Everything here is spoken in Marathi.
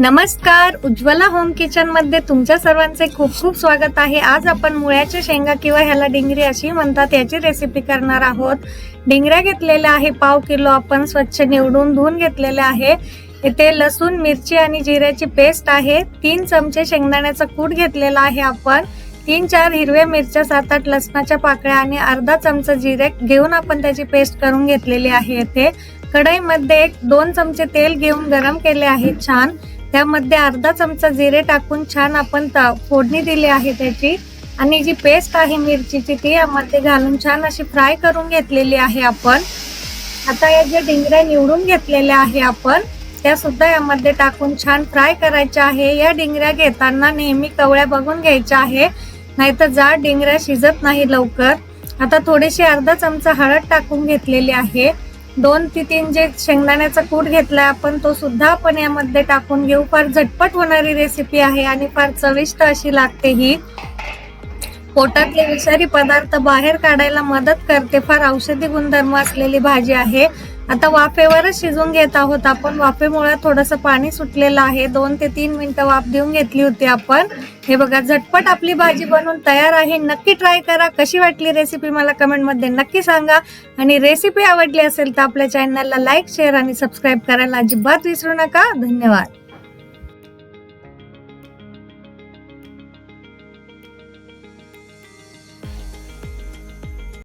नमस्कार उज्ज्वला होम किचनमध्ये तुमच्या सर्वांचे खूप खूप स्वागत आहे. आज आपण मुळ्याच्या शेंगा किंवा ह्याला डिंगरी अशी म्हणतात याची रेसिपी करणार आहोत. डिंगऱ्या घेतलेल्या आहे पाव किलो आपण स्वच्छ निवडून धुवून घेतलेल्या आहे. इथे लसूण मिरची आणि जिऱ्याची पेस्ट आहे. तीन चमचे शेंगदाण्याचा कूट घेतलेला आहे आपण. तीन चार हिरव्या मिरच्या सात आठ लसणाच्या पाकळ्या आणि अर्धा चमचा जिरे घेऊन आपण त्याची पेस्ट करून घेतलेली आहे येथे कढईमध्ये एक दोन चमचे तेल घेऊन गरम केले आहे छान. त्यामध्ये अर्धा चमचा जिरे टाकून छान आपण त- फोडणी दिली आहे त्याची. आणि जी पेस्ट आहे मिरचीची ती यामध्ये घालून छान अशी फ्राय करून घेतलेली आहे आपण. आता या ज्या डिंगऱ्या निवडून घेतलेल्या आहे आपण त्या सुद्धा यामध्ये टाकून छान फ्राय करायच्या आहे. या डिंगऱ्या घेताना नेहमी कवळ्या बघून घ्यायच्या आहे. नाहीतर जाड डिंगऱ्या शिजत नाही लवकर. आता थोडीशी अर्धा चमचा हळद टाकून घेतलेली आहे. दोन ते तीन जे शेंगदाण्याचा कूट घेतलाय आपण तो सुद्धा आपण यामध्ये टाकून घेऊ. फार झटपट होणारी रेसिपी आहे आणि फार चविष्ट अशी लागते ही. पोटातले विषारी पदार्थ बाहेर काढायला मदत करते. फार औषधी गुणधर्म असलेली भाजी आहे. आता वाफेवरच शिजून घेत आहोत आपण. वाफेमुळे थोडस पाणी सुटलेलं आहे. दोन ते तीन मिनिटं वाफ देऊन घेतली होती आपण. हे बघा झटपट आपली भाजी बनवून तयार आहे. नक्की ट्राय करा. कशी वाटली रेसिपी मला कमेंटमध्ये नक्की सांगा. आणि रेसिपी आवडली असेल तर आपल्या चॅनलला लाईक शेअर आणि सबस्क्राईब करायला अजिबात विसरू नका. धन्यवाद.